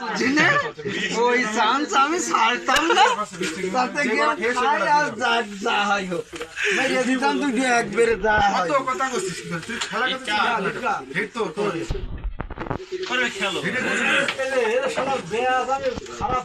বুঝলে? ওই চান্স আমি ছাড়তাম না। তাতে গিয়ে খাই আর যা যা হয় হোক। মেরে দিতাম তুই একবারে যা হয় কত কথা করছিস তুই খেলা। করছিস হিট তো তোর। এরা শালা বেয়াস, আমি খারাপ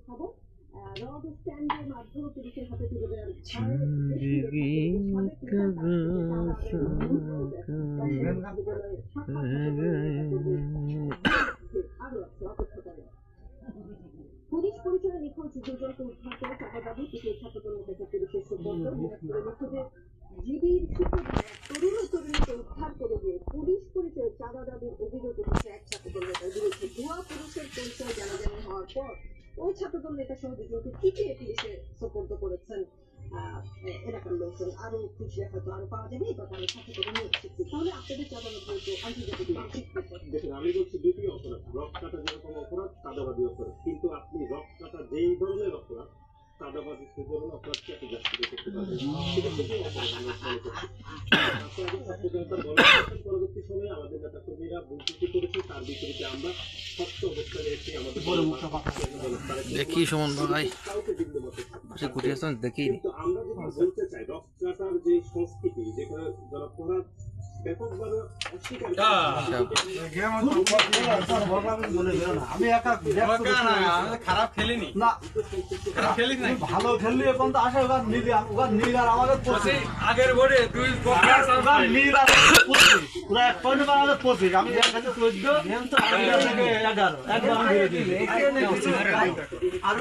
বারোই ডিসেম্বরের খবর আহ, রড স্ট্যান্ডের মাধ্যমে পুলিশের হাতে তুলে দেওয়ার আরও আছে। অপেক্ষা করে পুলিশ পরিচয়ে নিখোঁজ দুজনকে উদ্ধার করে টাকা দাবি। কিছু ছাত্রদলের কাছে পুলিশের সুপর্দ নিখোঁজের জিবির শিক্ষকরা তরুণ ও তরুণীকে উদ্ধার করে দিয়ে পুলিশ পরিচয়ে চাঁদা দাবির অভিযোগ উঠেছে এক ছাত্রদল নেতার বিরুদ্ধে। ভুয়া পুলিশের পরিচয় জানাজানি হওয়ার পর ওই ছাত্রদল নেতা সহ দুজনকে পিটিয়ে পুলিশে সোপর্দ করেছেন এলাকার লোকজন। আরও খুঁজলে হয়তো আরও পাওয়া যাবে বা সাথে ছাত্রদল নিয়ে এসেছি তাহলে আপনাদের চাঁদানো বলতো আন্তর্জাতিক দেখুন, আমি বলছি দুটি অপরাধ। রক্ত কাটা যেরকম অপরাধ, চাঁদাবাদী অপরাধ। কিন্তু আপনি রক্ত কাটা যেই ধরনের অপরাধ অপরাধকে করতে সেটা খুবই পরবর্তী সময়ে আমাদের নেতা কর্মীরা বুঝতে করেছে তার বিপরীতে আমরা শক্ত অবস্থানে এসে আমাদের দেখি সুমন ভাই দেখি। কিন্তু আমরা যেটা বলতে চাই রক্তাটার যে সংস্কৃতি যেখানে খারাপ খেলিনি না ভালো খেললি এখন তো আসে ওখানে নীল ওখানে নীল আর আমাদের পড়ছে আগের বোর্ডে তুই নীল আর পুরো এক পয়েন্ট আমাদের পঁচিশ আমি এক চোদ্দ এগারো একদম দিই। আর